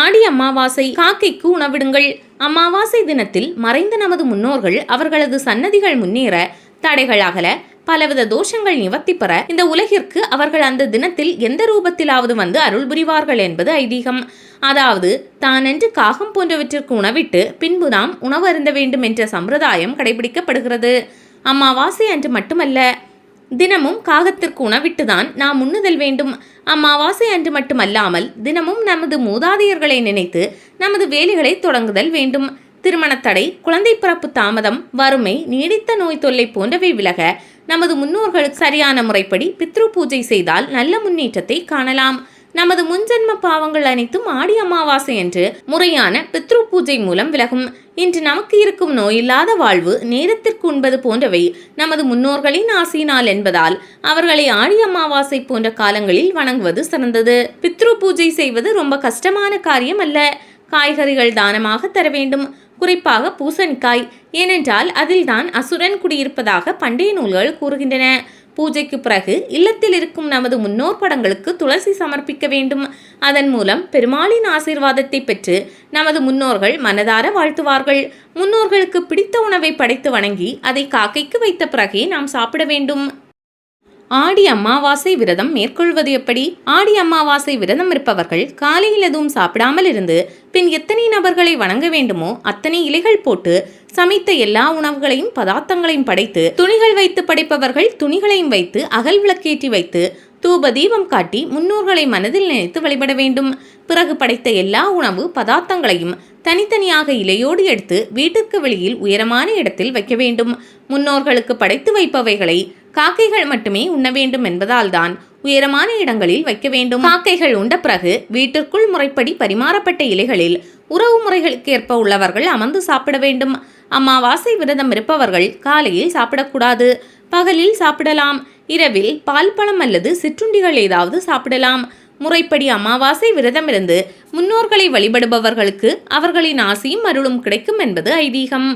ஆடி அமாவாசை காக்கைக்கு உணவிடுங்கள். அமாவாசை தினத்தில் மறைந்த நமது முன்னோர்கள் அவர்களது சன்னதிகள் முன்னேற தடைகள் அகல பலவித தோஷங்கள் நிவர்த்தி பெற இந்த உலகிற்கு அவர்கள் அந்த தினத்தில் எந்த ரூபத்திலாவது வந்து அருள் புரிவார்கள் என்பது ஐதீகம். அதாவது தானென்று காகம் போன்றவற்றிற்கு உணவிட்டு பின்பு நாம் உணவு அருந்த வேண்டும் என்ற சம்பிரதாயம் கடைபிடிக்கப்படுகிறது. அமாவாசை அன்று மட்டுமல்ல தினமும் காகத்திற்கு உணவிட்டுதான் நாம் உண்ணுதல் வேண்டும். அம்மாவாசை அன்று மட்டுமல்லாமல் தினமும் நமது மூதாதையர்களை நினைத்து நமது வேலைகளை தொடங்குதல் வேண்டும். திருமணத்தடை குழந்தை பிறப்பு தாமதம் வறுமை நீடித்த நோய் தொல்லை போன்றவை விலக நமது முன்னோர்கள் சரியான முறைப்படி பித்ரு பூஜை செய்தால் நல்ல முன்னேற்றத்தை காணலாம். நமது முன்ஜென்ம பாவங்கள் அனைத்தும் ஆடி அமாவாசை என்று முறையான பித்ரு பூஜை மூலம் விலகும். இன்று நமக்கு இருக்கும் நோயில்லாத வாழ்வு நேரத்திற்கு உண்பது போன்றவை நமது முன்னோர்களின் ஆசையினால் என்பதால் அவர்களை ஆடி அமாவாசை போன்ற காலங்களில் வணங்குவது சிறந்தது. பித்ரு பூஜை செய்வது ரொம்ப கஷ்டமான காரியம் அல்ல. காய்கறிகள் தானமாக தர வேண்டும். குறிப்பாக பூசணிக்காய். ஏனென்றால் அதில்தான் அசுரன் குடியிருப்பதாக பண்டைய நூல்கள் கூறுகின்றன. பூஜைக்கு பிறகு இல்லத்தில் இருக்கும் நமது முன்னோர் படங்களுக்கு துளசி சமர்ப்பிக்க வேண்டும். அதன் மூலம் பெருமாளின் ஆசீர்வாதத்தை பெற்று நமது முன்னோர்கள் மனதார வாழ்த்துவார்கள். முன்னோர்களுக்கு பிடித்த உணவை படைத்து வணங்கி அதை காக்கைக்கு வைத்த பிறகே நாம் சாப்பிட வேண்டும். ஆடி அமாவாசை விரதம் மேற்கொள்வது எப்படி? ஆடி அமாவாசை விரதம் இருப்பவர்கள் காலையில் எதுவும் சாப்பிடாமல் இருந்து பின் எத்தனை நபர்களை வணங்க வேண்டுமோ அத்தனை இலைகள் போட்டு சமைத்த எல்லா உணவுகளையும் பதார்த்தங்களையும் படைத்து துணிகள் வைத்து படைப்பவர்கள் துணிகளையும் வைத்து அகல் விளக்கேற்றி வைத்து தூப தீபம் காட்டி முன்னோர்களை மனதில் நினைத்து வழிபட வேண்டும். பிறகு படைத்த எல்லா உணவு பதார்த்தங்களையும் தனித்தனியாக இலையோடு எடுத்து வீட்டிற்கு வெளியில் உயரமான இடத்தில் வைக்க வேண்டும். முன்னோர்களுக்கு படைத்து வைப்பவைகளை காக்கைகள் மட்டுமே உண்ண வேண்டும் என்பதால் தான் உயரமான இடங்களில் வைக்க வேண்டும். காக்கைகள் உண்ட பிறகு வீட்டிற்குள் முறைப்படி பரிமாறப்பட்ட இலைகளில் உறவு முறைகளுக்கு ஏற்ப உள்ளவர்கள் அமர்ந்து சாப்பிட வேண்டும். அமாவாசை விரதம் இருப்பவர்கள் காலையில் சாப்பிடக்கூடாது. பகலில் சாப்பிடலாம். இரவில் பால் பழம் அல்லது சிற்றுண்டிகள் ஏதாவது சாப்பிடலாம். முறைப்படி அமாவாசை விரதமிருந்து முன்னோர்களை வழிபடுபவர்களுக்கு அவர்களின் ஆசையும் அருளும் கிடைக்கும் என்பது ஐதீகம்.